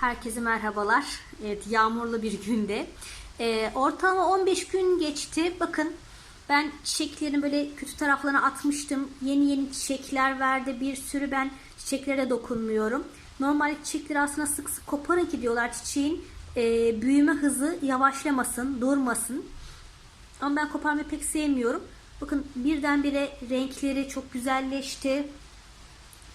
Herkese merhabalar. Evet, yağmurlu bir günde. Ee, ortalama 15 gün geçti. Bakın ben çiçeklerin böyle kötü taraflarına atmıştım. Yeni yeni çiçekler verdi. Bir sürü ben çiçeklere dokunmuyorum. Normalde çiçekleri aslında sık sık koparın ki diyorlar çiçeğin e, büyüme hızı yavaşlamasın, durmasın. Ama ben koparmayı pek sevmiyorum. Bakın birdenbire renkleri çok güzelleşti.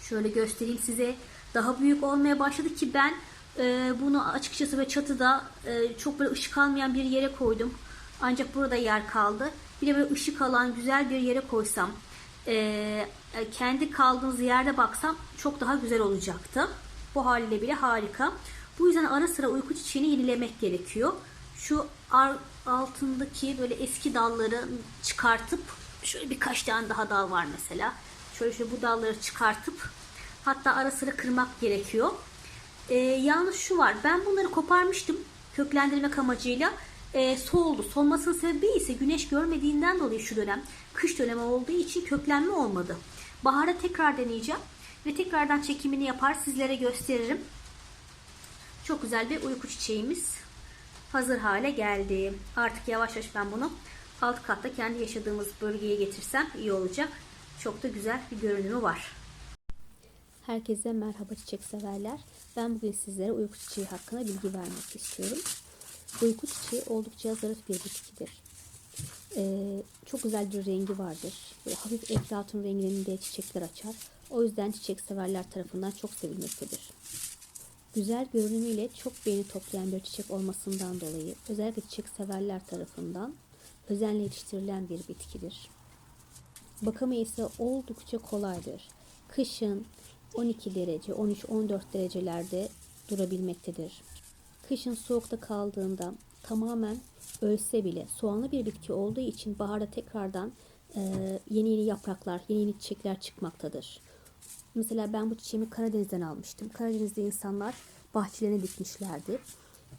Şöyle göstereyim size. Daha büyük olmaya başladı ki ben e, bunu açıkçası ve çatıda e, çok böyle ışık almayan bir yere koydum. Ancak burada yer kaldı. Bir de böyle ışık alan güzel bir yere koysam, e, kendi kaldığınız yerde baksam çok daha güzel olacaktı. Bu haliyle bile harika. Bu yüzden ara sıra uyku çiçeğini yenilemek gerekiyor. Şu altındaki böyle eski dalları çıkartıp şöyle birkaç tane daha dal var mesela. Şöyle şöyle bu dalları çıkartıp hatta ara sıra kırmak gerekiyor. Ee, yalnız şu var. Ben bunları koparmıştım köklendirmek amacıyla. Ee, soldu. Solmasının sebebi ise güneş görmediğinden dolayı şu dönem kış dönemi olduğu için köklenme olmadı. Bahara tekrar deneyeceğim ve tekrardan çekimini yapar sizlere gösteririm. Çok güzel bir uyku çiçeğimiz hazır hale geldi. Artık yavaş yavaş ben bunu alt katta kendi yaşadığımız bölgeye getirsem iyi olacak. Çok da güzel bir görünümü var. Herkese merhaba çiçek severler. Ben bugün sizlere uyku çiçeği hakkında bilgi vermek istiyorum. Uyku çiçeği oldukça zarif bir bitkidir. Ee, çok güzel bir rengi vardır. Böyle hafif eflatun renginde çiçekler açar. O yüzden çiçek severler tarafından çok sevilmektedir. Güzel görünümüyle çok beğeni toplayan bir çiçek olmasından dolayı özellikle çiçek severler tarafından özenle yetiştirilen bir bitkidir. Bakımı ise oldukça kolaydır. Kışın 12 derece, 13-14 derecelerde durabilmektedir. Kışın soğukta kaldığında tamamen ölse bile soğanlı bir bitki olduğu için baharda tekrardan e, yeni yeni yapraklar, yeni yeni çiçekler çıkmaktadır. Mesela ben bu çiçeğimi Karadeniz'den almıştım. Karadeniz'de insanlar bahçelerine dikmişlerdi.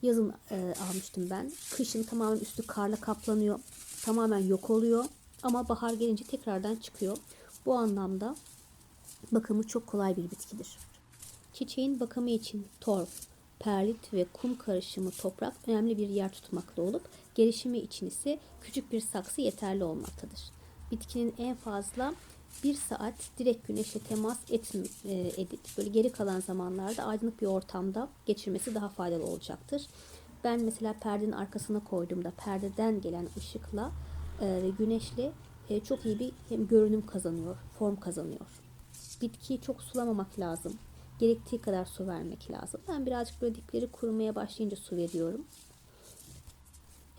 Yazın e, almıştım ben. Kışın tamamen üstü karla kaplanıyor. Tamamen yok oluyor. Ama bahar gelince tekrardan çıkıyor. Bu anlamda bakımı çok kolay bir bitkidir. Çiçeğin bakımı için torf, perlit ve kum karışımı toprak önemli bir yer tutmakta olup gelişimi için ise küçük bir saksı yeterli olmaktadır. Bitkinin en fazla bir saat direkt güneşle temas et, e, edip böyle geri kalan zamanlarda aydınlık bir ortamda geçirmesi daha faydalı olacaktır. Ben mesela perdenin arkasına koyduğumda perdeden gelen ışıkla e, ve güneşle e, çok iyi bir hem görünüm kazanıyor, form kazanıyor. Bitkiyi çok sulamamak lazım. Gerektiği kadar su vermek lazım. Ben birazcık böyle dipleri kurumaya başlayınca su veriyorum.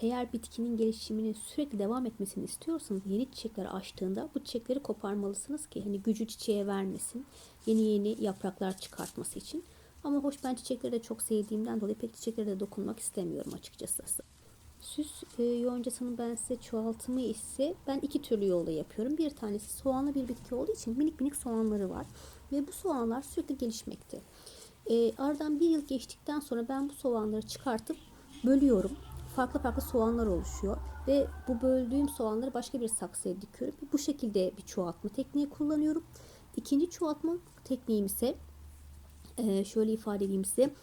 Eğer bitkinin gelişiminin sürekli devam etmesini istiyorsanız yeni çiçekler açtığında bu çiçekleri koparmalısınız ki hani gücü çiçeğe vermesin. Yeni yeni yapraklar çıkartması için. Ama hoş ben çiçekleri de çok sevdiğimden dolayı pek çiçeklere de dokunmak istemiyorum açıkçası. Süs e, yoncasının ben size çoğaltımı ise ben iki türlü yolda yapıyorum. Bir tanesi soğanlı bir bitki olduğu için minik minik soğanları var. Ve bu soğanlar sürekli gelişmekte. E, aradan bir yıl geçtikten sonra ben bu soğanları çıkartıp bölüyorum. Farklı farklı soğanlar oluşuyor. Ve bu böldüğüm soğanları başka bir saksıya dikiyorum. Bu şekilde bir çoğaltma tekniği kullanıyorum. İkinci çoğaltma tekniğim ise e, şöyle ifade edeyim size.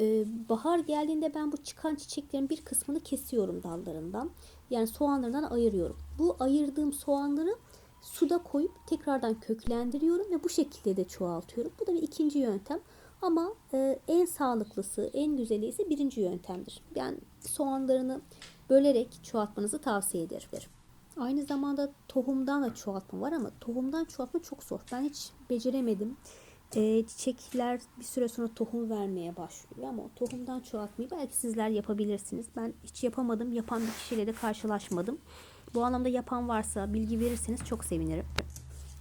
Ee, bahar geldiğinde ben bu çıkan çiçeklerin bir kısmını kesiyorum dallarından. Yani soğanlarından ayırıyorum. Bu ayırdığım soğanları suda koyup tekrardan köklendiriyorum ve bu şekilde de çoğaltıyorum. Bu da bir ikinci yöntem. Ama e, en sağlıklısı, en güzeli ise birinci yöntemdir. Yani soğanlarını bölerek çoğaltmanızı tavsiye ederim. Aynı zamanda tohumdan da çoğaltma var ama tohumdan çoğaltma çok zor. Ben hiç beceremedim e, çiçekler bir süre sonra tohum vermeye başlıyor ama tohumdan çoğaltmayı belki sizler yapabilirsiniz. Ben hiç yapamadım. Yapan bir kişiyle de karşılaşmadım. Bu anlamda yapan varsa bilgi verirseniz çok sevinirim.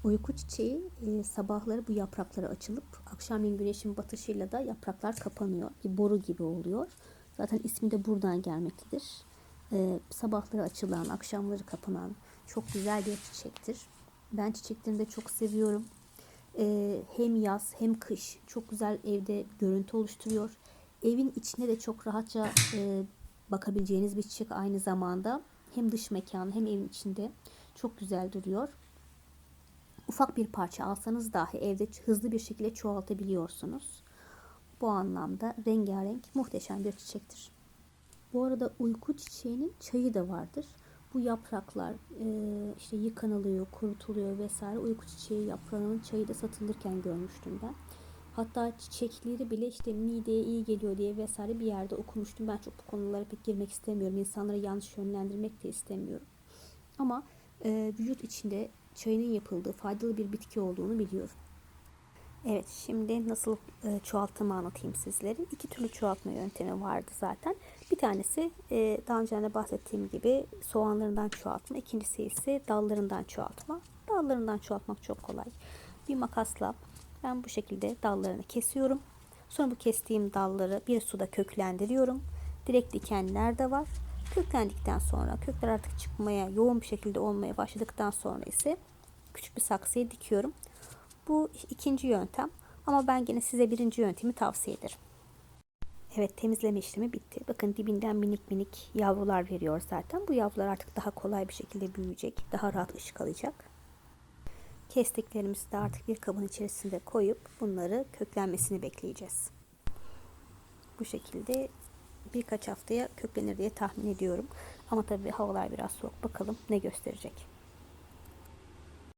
Uyku çiçeği e, sabahları bu yaprakları açılıp akşamleyin güneşin batışıyla da yapraklar kapanıyor. Bir boru gibi oluyor. Zaten ismi de buradan gelmektedir. E, sabahları açılan, akşamları kapanan çok güzel bir çiçektir. Ben çiçeklerini de çok seviyorum. Ee, hem yaz hem kış çok güzel evde görüntü oluşturuyor. Evin içine de çok rahatça e, bakabileceğiniz bir çiçek aynı zamanda. Hem dış mekan hem evin içinde çok güzel duruyor. Ufak bir parça alsanız dahi evde hızlı bir şekilde çoğaltabiliyorsunuz. bu anlamda rengarenk muhteşem bir çiçektir. Bu arada uyku çiçeğinin çayı da vardır. Bu yapraklar e, işte yıkanılıyor, kurutuluyor vesaire. Uyku çiçeği yaprağının çayı da satılırken görmüştüm ben. Hatta çiçekleri bile işte mideye iyi geliyor diye vesaire bir yerde okumuştum. Ben çok bu konulara pek girmek istemiyorum. İnsanları yanlış yönlendirmek de istemiyorum. Ama e, vücut içinde çayının yapıldığı faydalı bir bitki olduğunu biliyorum. Evet şimdi nasıl e, çoğalttığımı anlatayım sizlere. İki türlü çoğaltma yöntemi vardı zaten. Bir tanesi e, daha önce de bahsettiğim gibi soğanlarından çoğaltma. İkincisi ise dallarından çoğaltma. Dallarından çoğaltmak çok kolay. Bir makasla ben bu şekilde dallarını kesiyorum. Sonra bu kestiğim dalları bir suda köklendiriyorum. Direkt dikenler de var. Köklendikten sonra kökler artık çıkmaya, yoğun bir şekilde olmaya başladıktan sonra ise küçük bir saksıya dikiyorum. Bu ikinci yöntem ama ben gene size birinci yöntemi tavsiye ederim. Evet temizleme işlemi bitti. Bakın dibinden minik minik yavrular veriyor zaten. Bu yavrular artık daha kolay bir şekilde büyüyecek. Daha rahat ışık alacak. Kestiklerimizi de artık bir kabın içerisinde koyup bunları köklenmesini bekleyeceğiz. Bu şekilde birkaç haftaya köklenir diye tahmin ediyorum. Ama tabii havalar biraz soğuk. Bakalım ne gösterecek.